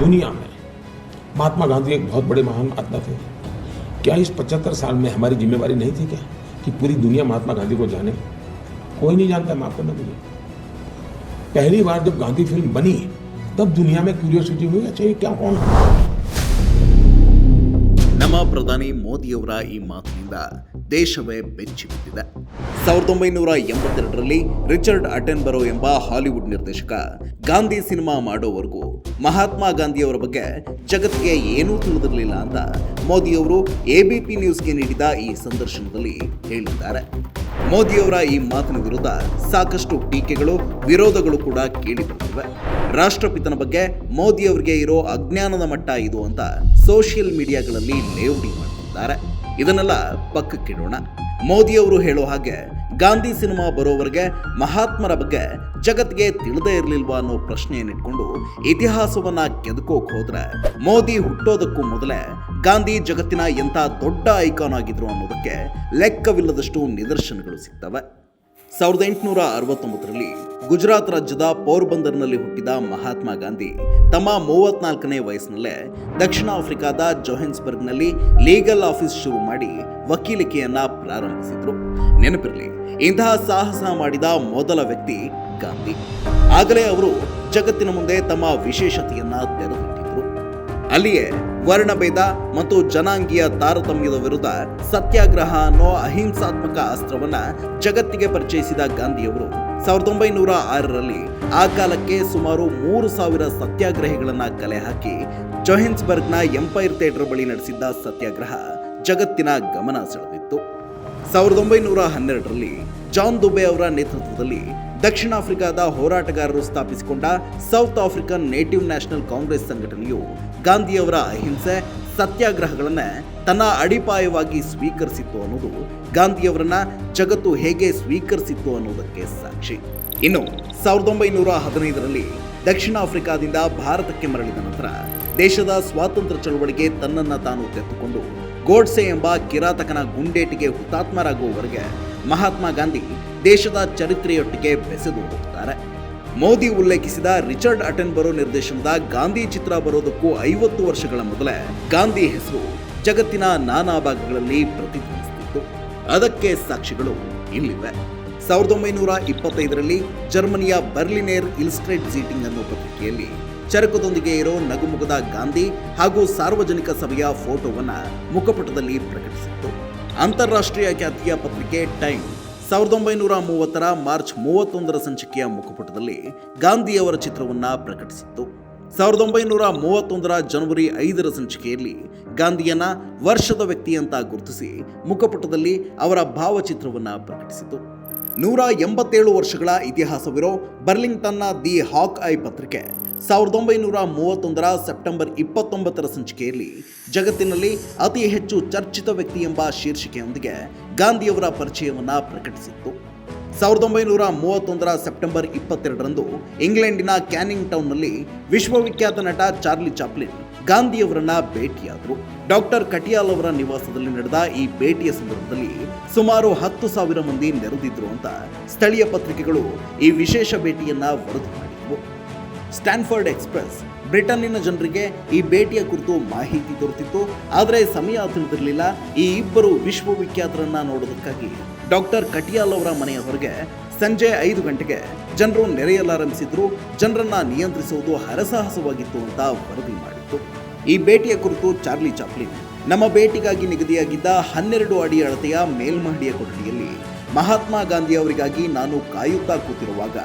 दुनिया में महात्मा गांधी एक बहुत बड़े महान आत्मा थे क्या इस पचहत्तर साल में हमारी जिम्मेवारी नहीं थी क्या कि पूरी दुनिया महात्मा गांधी को जाने कोई नहीं जानता माफ करना मुझे पहली बार जब गांधी फिल्म बनी तब दुनिया में क्यूरियोसिटी हुई अच्छा ये क्या कौन है ನಮ್ಮ ಪ್ರಧಾನಿ ಮೋದಿಯವರ ಈ ಮಾತಿನಿಂದ ದೇಶವೇ ಬೆಚ್ಚಿ ಬಿದ್ದಿದೆ ಸಾವಿರದ ಒಂಬೈನೂರ ಎಂಬತ್ತೆರಡರಲ್ಲಿ ರಿಚರ್ಡ್ ಅಟೆನ್ ಬರೋ ಎಂಬ ಹಾಲಿವುಡ್ ನಿರ್ದೇಶಕ ಗಾಂಧಿ ಸಿನಿಮಾ ಮಾಡೋವರೆಗೂ ಮಹಾತ್ಮ ಗಾಂಧಿಯವರ ಬಗ್ಗೆ ಜಗತ್ತಿಗೆ ಏನೂ ತಿಳಿದಿರಲಿಲ್ಲ ಅಂತ ಮೋದಿಯವರು ಎಬಿಪಿ ನ್ಯೂಸ್ಗೆ ನೀಡಿದ ಈ ಸಂದರ್ಶನದಲ್ಲಿ ಹೇಳಿದ್ದಾರೆ. ಮೋದಿಯವರ ಈ ಮಾತಿನ ವಿರುದ್ಧ ಸಾಕಷ್ಟು ಟೀಕೆಗಳು, ವಿರೋಧಗಳು ಕೂಡ ಕೇಳಿಬರುತ್ತಿವೆ ರಾಷ್ಟ್ರಪಿತನ ಬಗ್ಗೆ ಮೋದಿಯವರಿಗೆ ಇರೋ ಅಜ್ಞಾನದ ಮಟ್ಟ ಇದು ಅಂತ ಸೋಷಿಯಲ್ ಮೀಡಿಯಾಗಳಲ್ಲಿ ಲೇವಡಿ ಮಾಡ್ತಿದ್ದಾರೆ ಇದನ್ನೆಲ್ಲ ಪಕ್ಕಕ್ಕಿಡೋಣ. ಮೋದಿಯವರು ಹೇಳೋ ಹಾಗೆ ಗಾಂಧಿ ಸಿನಿಮಾ ಬರೋವರೆಗೆ ಮಹಾತ್ಮರ ಬಗ್ಗೆ ಜಗತ್ತಿಗೆ ತಿಳಿದೇ ಇರಲಿಲ್ವಾ ಅನ್ನೋ ಪ್ರಶ್ನೆಯನ್ನಿಟ್ಕೊಂಡು ಇತಿಹಾಸವನ್ನ ಕೆದಕೋಕ್ ಹೋದ್ರೆ ಮೋದಿ ಹುಟ್ಟೋದಕ್ಕೂ ಮೊದಲೇ ಗಾಂಧಿ ಜಗತ್ತಿನ ಎಂಥ ದೊಡ್ಡ ಐಕಾನ್ ಆಗಿದ್ರು ಅನ್ನೋದಕ್ಕೆ ಲೆಕ್ಕವಿಲ್ಲದಷ್ಟು ನಿದರ್ಶನಗಳು ಸಿಗ್ತವೆ. ಸಾವಿರದ ಎಂಟುನೂರ ಅರವತ್ತೊಂಬತ್ತರಲ್ಲಿ ಗುಜರಾತ್ ರಾಜ್ಯದ ಪೋರ್ಬಂದರ್ನಲ್ಲಿ ಹುಟ್ಟಿದ ಮಹಾತ್ಮ ಗಾಂಧಿ, ತಮ್ಮ ಮೂವತ್ನಾಲ್ಕನೇ ವಯಸ್ಸಿನಲ್ಲೇ ದಕ್ಷಿಣ ಆಫ್ರಿಕಾದ ಜೋಹೆನ್ಸ್ಬರ್ಗ್ನಲ್ಲಿ ಲೀಗಲ್ ಆಫೀಸ್ ಶುರು ಮಾಡಿ ವಕೀಲಿಕೆಯನ್ನ ಪ್ರಾರಂಭಿಸಿದ್ರು. ನೆನಪಿರಲಿ, ಇಂತಹ ಸಾಹಸ ಮಾಡಿದ ಮೊದಲ ವ್ಯಕ್ತಿ ಗಾಂಧಿ. ಆಗಲೇ ಅವರು ಜಗತ್ತಿನ ಮುಂದೆ ತಮ್ಮ ವಿಶೇಷತೆಯನ್ನ ತೆರೆದಿಟ್ಟಿದ್ರು. ಅಲ್ಲಿಯೇ ವರ್ಣಭೇದ ಮತ್ತು ಜನಾಂಗೀಯ ತಾರತಮ್ಯದ ವಿರುದ್ಧ ಸತ್ಯಾಗ್ರಹ ಅನ್ನೋ ಅಹಿಂಸಾತ್ಮಕ ಅಸ್ತ್ರವನ್ನ ಜಗತ್ತಿಗೆ ಪರಿಚಯಿಸಿದ ಗಾಂಧಿಯವರು. ಸಾವಿರದ ಒಂಬೈನೂರ ಆರರಲ್ಲಿ ಆ ಕಾಲಕ್ಕೆ ಸುಮಾರು ಮೂರು ಸಾವಿರ ಸತ್ಯಾಗ್ರಹಿಗಳನ್ನ ಕಲೆ ಹಾಕಿ ಜೊಹೆನ್ಸ್ಬರ್ಗ್ನ ಎಂಪೈರ್ ಥಿಯೇಟರ್ ಬಳಿ ನಡೆಸಿದ್ದ ಸತ್ಯಾಗ್ರಹ ಜಗತ್ತಿನ ಗಮನ ಸೆಳೆದಿತ್ತು. ಸಾವಿರದ ಒಂಬೈನೂರ ಹನ್ನೆರಡರಲ್ಲಿ ಜಾನ್ ದುಬೆ ಅವರ ನೇತೃತ್ವದಲ್ಲಿ ದಕ್ಷಿಣ ಆಫ್ರಿಕಾದ ಹೋರಾಟಗಾರರು ಸ್ಥಾಪಿಸಿಕೊಂಡ South African native National Congress ಸಂಘಟನೆಯು ಗಾಂಧಿಯವರ ಅಹಿಂಸೆ, ಸತ್ಯಾಗ್ರಹಗಳನ್ನ ತನ್ನ ಅಡಿಪಾಯವಾಗಿ ಸ್ವೀಕರಿಸಿತ್ತು ಅನ್ನೋದು ಗಾಂಧಿಯವರನ್ನ ಜಗತ್ತು ಹೇಗೆ ಸ್ವೀಕರಿಸಿತ್ತು ಅನ್ನೋದಕ್ಕೆ ಸಾಕ್ಷಿ. ಇನ್ನು ಸಾವಿರದ ಒಂಬೈನೂರ ಹದಿನೈದರಲ್ಲಿ ದಕ್ಷಿಣ ಆಫ್ರಿಕಾದಿಂದ ಭಾರತಕ್ಕೆ ಮರಳಿದ ನಂತರ ದೇಶದ ಸ್ವಾತಂತ್ರ್ಯ ಚಳವಳಿಗೆ ತನ್ನನ್ನ ತಾನು ತೆತ್ತುಕೊಂಡು ಗೋಡ್ಸೆ ಎಂಬ ಕಿರಾತಕನ ಗುಂಡೇಟಿಗೆ ಹುತಾತ್ಮರಾಗುವವರೆಗೆ ಮಹಾತ್ಮ ಗಾಂಧಿ ದೇಶದ ಚರಿತ್ರೆಯೊಟ್ಟಿಗೆ ಬೆಸೆದು ಹೋಗ್ತಾರೆ. ಮೋದಿ ಉಲ್ಲೇಖಿಸಿದ ರಿಚರ್ಡ್ ಅಟೆನ್ಬರೋ ನಿರ್ದೇಶನದ ಗಾಂಧಿ ಚಿತ್ರ ಬರೋದಕ್ಕೂ ಐವತ್ತು ವರ್ಷಗಳ ಮೊದಲೇ ಗಾಂಧಿ ಹೆಸರು ಜಗತ್ತಿನ ನಾನಾ ಭಾಗಗಳಲ್ಲಿ ಪ್ರತಿಧ್ವನಿಸುತ್ತಿತ್ತು ಅದಕ್ಕೆ ಸಾಕ್ಷಿಗಳು ಇಲ್ಲಿವೆ. ಸಾವಿರದ ಒಂಬೈನೂರ ಇಪ್ಪತ್ತೈದರಲ್ಲಿ ಜರ್ಮನಿಯ ಬರ್ಲಿನೇರ್ ಇಲ್ಸ್ಟ್ರೇಟ್ ಸೀಟಿಂಗ್ ಅನ್ನೋ ಪತ್ರಿಕೆಯಲ್ಲಿ ಚರಕದೊಂದಿಗೆ ಇರೋ ನಗುಮುಗದ ಗಾಂಧಿ ಹಾಗೂ ಸಾರ್ವಜನಿಕ ಸಭೆಯ ಫೋಟೋವನ್ನು ಮುಖಪುಟದಲ್ಲಿ ಪ್ರಕಟಿಸಿತ್ತು. ಅಂತಾರಾಷ್ಟ್ರೀಯ ಖ್ಯಾತಿಯ ಪತ್ರಿಕೆ ಟೈಮ್. ಸಾವಿರದ ಒಂಬೈನೂರ ಮೂವತ್ತರ ಮಾರ್ಚ್ ಮೂವತ್ತೊಂದರ ಸಂಚಿಕೆಯ ಮುಖಪುಟದಲ್ಲಿ ಗಾಂಧಿಯವರ ಚಿತ್ರವನ್ನು ಪ್ರಕಟಿಸಿತ್ತು. ಸಾವಿರದ ಒಂಬೈನೂರ ಮೂವತ್ತೊಂದರ ಜನವರಿ ಐದರ ಸಂಚಿಕೆಯಲ್ಲಿ ಗಾಂಧಿಯನ್ನ ವರ್ಷದ ವ್ಯಕ್ತಿ ಅಂತ ಗುರುತಿಸಿ ಮುಖಪುಟದಲ್ಲಿ ಅವರ ಭಾವಚಿತ್ರವನ್ನು ಪ್ರಕಟಿಸಿತು. ನೂರ ಎಂಬತ್ತೇಳು ವರ್ಷಗಳ ಇತಿಹಾಸವಿರೋ ಬರ್ಲಿಂಗ್ಟನ್ನ ದಿ ಹಾಕ್ ಐ ಪತ್ರಿಕೆ ಸಾವಿರದ ಒಂಬೈನೂರ ಮೂವತ್ತೊಂದರ ಸೆಪ್ಟೆಂಬರ್ ಇಪ್ಪತ್ತೊಂಬತ್ತರ ಸಂಚಿಕೆಯಲ್ಲಿ ಜಗತ್ತಿನಲ್ಲಿ ಅತಿ ಹೆಚ್ಚು ಚರ್ಚಿತ ವ್ಯಕ್ತಿ ಎಂಬ ಶೀರ್ಷಿಕೆಯೊಂದಿಗೆ ಗಾಂಧಿಯವರ ಪರಿಚಯವನ್ನು ಪ್ರಕಟಿಸಿತ್ತು. ಸಾವಿರದ ಒಂಬೈನೂರ ಮೂವತ್ತೊಂದರ ಸೆಪ್ಟೆಂಬರ್ ಇಪ್ಪತ್ತೆರಡರಂದು ಇಂಗ್ಲೆಂಡಿನ ಕ್ಯಾನಿಂಗ್ ಟೌನ್ನಲ್ಲಿ ವಿಶ್ವವಿಖ್ಯಾತ ನಟ ಚಾರ್ಲಿ ಚಾಪ್ಲಿನ್ ಗಾಂಧಿಯವರನ್ನ ಭೇಟಿಯಾದರು. ಡಾಕ್ಟರ್ ಕಟಿಯಾಲ್ ಅವರ ನಿವಾಸದಲ್ಲಿ ನಡೆದ ಈ ಭೇಟಿಯ ಸಂದರ್ಭದಲ್ಲಿ ಸುಮಾರು ಹತ್ತು ಸಾವಿರ ಮಂದಿ ನೆರೆದಿದ್ರು ಅಂತ ಸ್ಥಳೀಯ ಪತ್ರಿಕೆಗಳು ಈ ವಿಶೇಷ ಭೇಟಿಯನ್ನ ವರದಿ ಮಾಡಿದ್ವು. ಸ್ಟ್ಯಾನ್ಫರ್ಡ್ ಎಕ್ಸ್ಪ್ರೆಸ್ ಬ್ರಿಟನ್ನಿನ ಜನರಿಗೆ ಈ ಭೇಟಿಯ ಕುರಿತು ಮಾಹಿತಿ ದೊರೆತಿತ್ತು. ಆದರೆ ಸಮಯ ತಿಳಿದಿರಲಿಲ್ಲ. ಈ ಇಬ್ಬರು ವಿಶ್ವವಿಖ್ಯಾತರನ್ನ ನೋಡೋದಕ್ಕಾಗಿ. ಡಾಕ್ಟರ್ ಕಟಿಯಾಲ್ ಅವರ ಮನೆಯ ಸಂಜೆ ಐದು ಗಂಟೆಗೆ ಜನರು ನೆರೆಯಲಾರಂಭಿಸಿದ್ರು ಜನರನ್ನ ನಿಯಂತ್ರಿಸುವುದು ಹರಸಾಹಸವಾಗಿತ್ತು ಅಂತ ವರದಿ ಮಾಡಿತ್ತು. ಈ ಭೇಟಿಯ ಕುರಿತು ಚಾರ್ಲಿ ಚಾಪ್ಲಿನ್, ನಮ್ಮ ಭೇಟಿಗಾಗಿ ನಿಗದಿಯಾಗಿದ್ದ ಹನ್ನೆರಡು ಅಡಿ ಅಳತೆಯ ಮೇಲ್ಮಹಡಿಯ ಕೊಠಡಿಯಲ್ಲಿ ಮಹಾತ್ಮ ಗಾಂಧಿ ಅವರಿಗಾಗಿ ನಾನು ಕಾಯುತ್ತಾ ಕೂತಿರುವಾಗ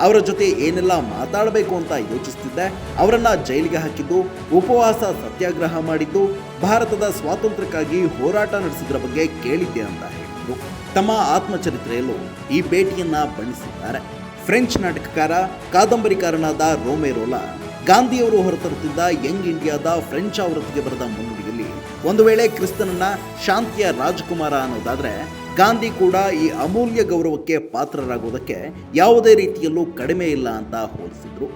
ಅವರ ಜೊತೆ ಏನೆಲ್ಲ ಮಾತಾಡಬೇಕು ಅಂತ ಯೋಚಿಸ್ತಿದ್ದೆ, ಅವರನ್ನ ಜೈಲಿಗೆ ಹಾಕಿದ್ದು, ಉಪವಾಸ ಸತ್ಯಾಗ್ರಹ ಮಾಡಿದ್ದು, ಭಾರತದ ಸ್ವಾತಂತ್ರ್ಯಕ್ಕಾಗಿ ಹೋರಾಟ ನಡೆಸಿದ್ರ ಬಗ್ಗೆ ಕೇಳಿದ್ದೆ ಅಂತ ಹೇಳಿದ್ರು. ತಮ್ಮ ಆತ್ಮಚರಿತ್ರೆಯಲ್ಲೂ ಈ ಭೇಟಿಯನ್ನ ಬಣ್ಣಿಸಿದ್ದಾರೆ. ಫ್ರೆಂಚ್ ನಾಟಕಕಾರ, ಕಾದಂಬರಿಕಾರನಾದ ರೋಮೆರೋಲಾ ಗಾಂಧಿಯವರು ಹೊರತರುತ್ತಿದ್ದ ಯಂಗ್ ಇಂಡಿಯಾದ ಫ್ರೆಂಚ್ ಆವೃತ್ತಿಗೆ ಬರೆದ ಮುನ್ನುಡಿಯಲ್ಲಿ, ಒಂದು ವೇಳೆ ಕ್ರಿಸ್ತನನ್ನ ಶಾಂತಿಯ ರಾಜಕುಮಾರ ಅನ್ನೋದಾದ್ರೆ ಗಾಂಧಿ ಕೂಡ ಈ ಅಮೂಲ್ಯ ಗೌರವಕ್ಕೆ ಪಾತ್ರರಾಗುವುದಕ್ಕೆ ಯಾವುದೇ ರೀತಿಯಲ್ಲೂ ಕಡಿಮೆ ಇಲ್ಲ ಅಂತ ಹೋಲಿಸಿದ್ರು.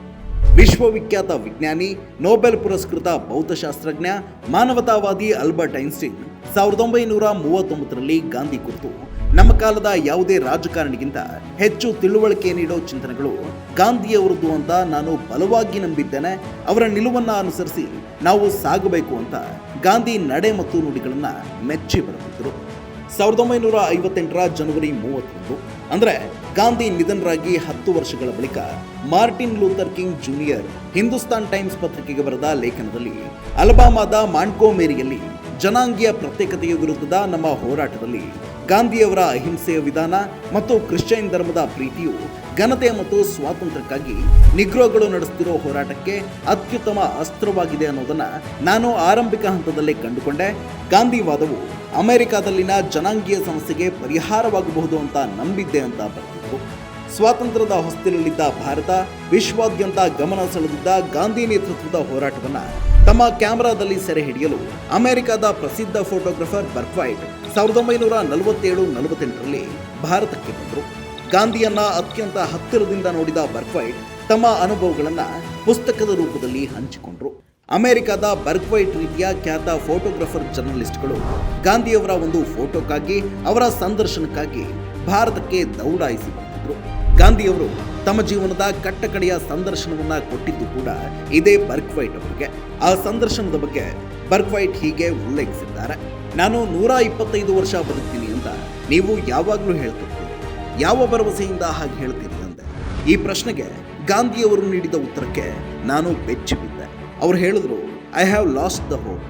ವಿಶ್ವವಿಖ್ಯಾತ ವಿಜ್ಞಾನಿ, ನೊಬೆಲ್ ಪುರಸ್ಕೃತ ಭೌತಶಾಸ್ತ್ರಜ್ಞ, ಮಾನವತಾವಾದಿ ಅಲ್ಬರ್ಟ್ ಐನ್ಸ್ಟೀನ್ ಸಾವಿರದ ಒಂಬೈನೂರ ಮೂವತ್ತೊಂಬತ್ತರಲ್ಲಿ ಗಾಂಧಿ ಕುರಿತು ನಮ್ಮ ಕಾಲದ ಯಾವುದೇ ರಾಜಕಾರಣಿಗಿಂತ ಹೆಚ್ಚು ತಿಳುವಳಿಕೆ ನೀಡೋ ಚಿಂತನೆಗಳು ಗಾಂಧಿಯವರದ್ದು ಅಂತ ನಾನು ಬಲವಾಗಿ ನಂಬಿದ್ದೇನೆ. ಅವರ ನಿಲುವನ್ನ ಅನುಸರಿಸಿ ನಾವು ಸಾಗಬೇಕು ಅಂತ ಗಾಂಧಿ ನಡೆ ಮತ್ತು ನುಡಿಗಳನ್ನು ಮೆಚ್ಚಿ ಬರೆದಿದ್ದರು ಸಾವಿರದ ಒಂಬೈನೂರ ಐವತ್ತೆಂಟರ ಜನವರಿ ಮೂವತ್ತೊಂದು ಅಂದರೆ ಗಾಂಧಿ ನಿಧನರಾಗಿ ಹತ್ತು ವರ್ಷಗಳ ಬಳಿಕ Martin Luther King Junior Hindustan Times ಪತ್ರಿಕೆಗೆ ಬರೆದ ಲೇಖನದಲ್ಲಿ, ಅಲಬಾಮಾದ ಮಾಂಟ್ಕೋಮೇರಿಯಲ್ಲಿ ಜನಾಂಗೀಯ ಪ್ರತ್ಯೇಕತೆಯ ವಿರುದ್ಧದ ನಮ್ಮ ಹೋರಾಟದಲ್ಲಿ ಗಾಂಧಿಯವರ ಅಹಿಂಸೆಯ ವಿಧಾನ ಮತ್ತು ಕ್ರಿಶ್ಚಿಯನ್ ಧರ್ಮದ ಪ್ರೀತಿಯು ಘನತೆ ಮತ್ತು ಸ್ವಾತಂತ್ರ್ಯಕ್ಕಾಗಿ ನಿಗ್ರೋಗಳು ನಡೆಸುತ್ತಿರುವ ಹೋರಾಟಕ್ಕೆ ಅತ್ಯುತ್ತಮ ಅಸ್ತ್ರವಾಗಿದೆ ಅನ್ನೋದನ್ನು ನಾನು ಆರಂಭಿಕ ಹಂತದಲ್ಲೇ ಕಂಡುಕೊಂಡೆ. ಗಾಂಧಿವಾದವು ಅಮೆರಿಕಾದಲ್ಲಿನ ಜನಾಂಗೀಯ ಸಮಸ್ಯೆಗೆ ಪರಿಹಾರವಾಗಬಹುದು ಅಂತ ನಂಬಿದ್ದೆ ಅಂತ ಬರೆದಿದ್ರು ಸ್ವಾತಂತ್ರ್ಯದ ಹೊಸ್ತಿಲಲ್ಲಿದ್ದ ಭಾರತ, ವಿಶ್ವಾದ್ಯಂತ ಗಮನ ಸೆಳೆದಿದ್ದ ಗಾಂಧಿ ನೇತೃತ್ವದ ಹೋರಾಟವನ್ನು ತಮ್ಮ ಕ್ಯಾಮೆರಾದಲ್ಲಿ ಸೆರೆ ಹಿಡಿಯಲು ಅಮೆರಿಕದ ಪ್ರಸಿದ್ಧ ಫೋಟೋಗ್ರಾಫರ್ ಬರ್ಕ್ವೈಟ್ ಸಾವಿರದ ಒಂಬೈನೂರ ನಲವತ್ತೇಳು, ನಲವತ್ತೆಂಟರಲ್ಲಿ ಭಾರತಕ್ಕೆ ಬಂದರು. ಗಾಂಧಿಯನ್ನ ಅತ್ಯಂತ ಹತ್ತಿರದಿಂದ ನೋಡಿದ ಬರ್ಕ್ವೈಟ್ ತಮ್ಮ ಅನುಭವಗಳನ್ನು ಪುಸ್ತಕದ ರೂಪದಲ್ಲಿ ಹಂಚಿಕೊಂಡ್ರು. ಅಮೆರಿಕದ ಬರ್ಕ್ವೈಟ್ ರೀತಿಯ ಖ್ಯಾತ ಫೋಟೋಗ್ರಾಫರ್ ಜರ್ನಲಿಸ್ಟ್ಗಳು ಗಾಂಧಿಯವರ ಒಂದು ಫೋಟೋಕ್ಕಾಗಿ ಅವರ ಸಂದರ್ಶನಕ್ಕಾಗಿ ಭಾರತಕ್ಕೆ ದೌಡಾಯಿಸಿ ಬಂದಿದ್ರು ಗಾಂಧಿಯವರು ತಮ್ಮ ಜೀವನದ ಕಟ್ಟಕಡೆಯ ಸಂದರ್ಶನವನ್ನ ಕೊಟ್ಟಿದ್ದು ಕೂಡ ಇದೇ ಬರ್ಕ್ವೈಟ್ ಅವರಿಗೆ. ಆ ಸಂದರ್ಶನದ ಬಗ್ಗೆ ಬರ್ಕ್ವೈಟ್ ಹೀಗೆ ಉಲ್ಲೇಖಿಸಿದ್ದಾರೆ. ನಾನು ನೂರ ಇಪ್ಪತ್ತೈದು ವರ್ಷ ಬದುಕ್ತೀನಿ ಅಂತ ನೀವು ಯಾವಾಗಲೂ ಹೇಳ್ತಿರ್ತೀರಿ. ಯಾವ ಭರವಸೆಯಿಂದ ಹಾಗೆ ಹೇಳ್ತೀರಿ? ಅಂದೆ. ಈ ಪ್ರಶ್ನೆಗೆ ಗಾಂಧಿಯವರು ನೀಡಿದ ಉತ್ತರಕ್ಕೆ ನಾನು ಬೆಚ್ಚಿ ಅವ್ರು ಹೇಳಿದ್ರು I have lost the hope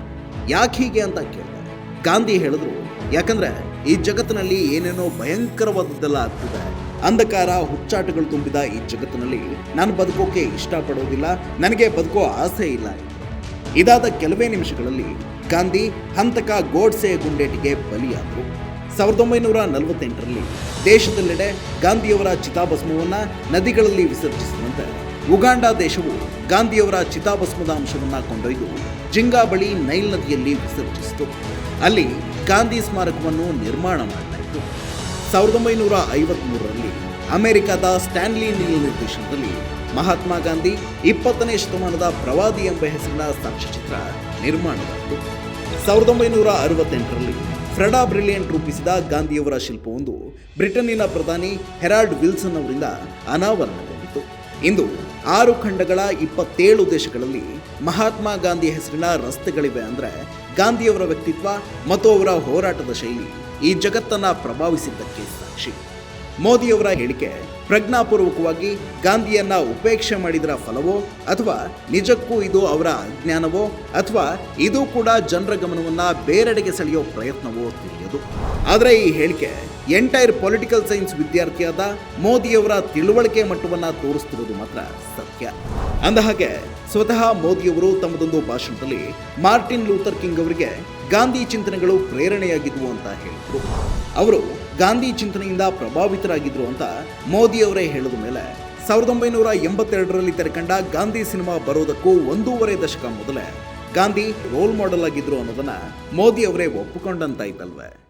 ಯಾಕೆ ಹೀಗೆ ಅಂತ ಕೇಳಿದೆ. ಗಾಂಧಿ ಹೇಳಿದ್ರು, ಯಾಕಂದ್ರೆ ಈ ಜಗತ್ತಿನಲ್ಲಿ ಏನೇನೋ ಭಯಂಕರವಾದದ್ದೆಲ್ಲ ಆಗ್ತಿದೆ. ಅಂಧಕಾರ, ಹುಚ್ಚಾಟಗಳು ತುಂಬಿದ ಈ ಜಗತ್ತಿನಲ್ಲಿ ನಾನು ಬದುಕೋಕೆ ಇಷ್ಟಪಡೋದಿಲ್ಲ, ನನಗೆ ಬದುಕೋ ಆಸೆ ಇಲ್ಲ. ಇದಾದ ಕೆಲವೇ ನಿಮಿಷಗಳಲ್ಲಿ ಗಾಂಧಿ ಹಂತಕ ಗೋಡ್ಸೆ ಗುಂಡೇಟಿಗೆ ಬಲಿಯಾದರು. ಸಾವಿರದ ಒಂಬೈನೂರ ನಲವತ್ತೆಂಟರಲ್ಲಿ ದೇಶದೆಲ್ಲೆಡೆ ಗಾಂಧಿಯವರ ಚಿತಾಭಸ್ಮವನ್ನು ನದಿಗಳಲ್ಲಿ ವಿಸರ್ಜಿಸಿದಂತೆ ಉಗಾಂಡ ದೇಶವು ಗಾಂಧಿಯವರ ಚಿತಾಭಸ್ಮದ ಅಂಶವನ್ನು ಕೊಂಡೊಯ್ದು ಜಿಂಗಾ ಬಳಿ ನೈಲ್ ನದಿಯಲ್ಲಿ ವಿಸರ್ಜಿಸಿತು. ಅಲ್ಲಿ ಗಾಂಧಿ ಸ್ಮಾರಕವನ್ನು ನಿರ್ಮಾಣ ಮಾಡಲಾಯಿತು ಸಾವಿರದ ಒಂಬೈನೂರ ಐವತ್ಮೂರರಲ್ಲಿ ಅಮೆರಿಕದ ಸ್ಟ್ಯಾನ್ಲಿ ನೀಲ್ ನಿರ್ದೇಶನದಲ್ಲಿ ಮಹಾತ್ಮ ಗಾಂಧಿ ಇಪ್ಪತ್ತನೇ ಶತಮಾನದ ಪ್ರವಾದಿ ಎಂಬ ಹೆಸರಿನ ಸಾಕ್ಷ್ಯಚಿತ್ರ ನಿರ್ಮಾಣವಾಯಿತು. ಸಾವಿರದ ಒಂಬೈನೂರ ಅರವತ್ತೆಂಟರಲ್ಲಿ ಫ್ರೆಡಾ ಬ್ರಿಲಿಯಂಟ್ ರೂಪಿಸಿದ ಗಾಂಧಿಯವರ ಶಿಲ್ಪವೊಂದು ಬ್ರಿಟನ್ನಿನ ಪ್ರಧಾನಿ ಹೆರಾಲ್ಡ್ ವಿಲ್ಸನ್ ಅವರಿಂದ ಅನಾವರಣಗೊಂಡಿತು. ಇಂದು ಆರು ಖಂಡಗಳ ಇಪ್ಪತ್ತೇಳು ದೇಶಗಳಲ್ಲಿ ಮಹಾತ್ಮ ಗಾಂಧಿ ಹೆಸರಿನ ರಸ್ತೆಗಳಿವೆ ಅಂದರೆ ಗಾಂಧಿಯವರ ವ್ಯಕ್ತಿತ್ವ ಮತ್ತು ಅವರ ಹೋರಾಟದ ಶೈಲಿ ಈ ಜಗತ್ತನ್ನು ಪ್ರಭಾವಿಸಿದ್ದಕ್ಕೆ ಸಾಕ್ಷಿ. ಮೋದಿಯವರ ಹೇಳಿಕೆ ಪ್ರಜ್ಞಾಪೂರ್ವಕವಾಗಿ ಗಾಂಧಿಯನ್ನ ಉಪೇಕ್ಷೆ ಮಾಡಿದರ ಫಲವೋ ಅಥವಾ ನಿಜಕ್ಕೂ ಇದು ಅವರ ಅಜ್ಞಾನವೋ ಅಥವಾ ಇದು ಕೂಡ ಜನರ ಗಮನವನ್ನ ಬೇರೆಡೆಗೆ ಸೆಳೆಯೋ ಪ್ರಯತ್ನವೋ ತಿಳಿಯದು. ಆದರೆ ಈ ಹೇಳಿಕೆ ಎಂಟೈರ್ ಪೊಲಿಟಿಕಲ್ ಸೈನ್ಸ್ ವಿದ್ಯಾರ್ಥಿಯಾದ ಮೋದಿಯವರ ತಿಳುವಳಿಕೆ ಮಟ್ಟವನ್ನ ತೋರಿಸ್ತಿರೋದು ಮಾತ್ರ ಸತ್ಯ. ಅಂದ ಹಾಗೆ ಸ್ವತಃ ಮೋದಿಯವರು ತಮ್ಮದೊಂದು ಭಾಷಣದಲ್ಲಿ ಮಾರ್ಟಿನ್ ಲೂಥರ್ ಕಿಂಗ್ ಅವರಿಗೆ ಗಾಂಧಿ ಚಿಂತನೆಗಳು ಪ್ರೇರಣೆಯಾಗಿದ್ವು ಅಂತ ಹೇಳಿದ್ರು. ಅವರು ಗಾಂಧಿ ಚಿಂತನೆಯಿಂದ ಪ್ರಭಾವಿತರಾಗಿದ್ರು ಅಂತ ಮೋದಿಯವರೇ ಹೇಳಿದ ಮೇಲೆ ಸಾವಿರದ ಒಂಬೈನೂರ ಎಂಬತ್ತೆರಡರಲ್ಲಿ ತೆರೆಕಂಡ ಗಾಂಧಿ ಸಿನಿಮಾ ಬರೋದಕ್ಕೂ ಒಂದೂವರೆ ದಶಕ ಮೊದಲೇ ಗಾಂಧಿ ರೋಲ್ ಮಾಡೆಲ್ ಆಗಿದ್ರು ಅನ್ನೋದನ್ನ ಮೋದಿ ಅವರೇ ಒಪ್ಪಿಕೊಂಡಂತಾಯ್ತಲ್ವೇ.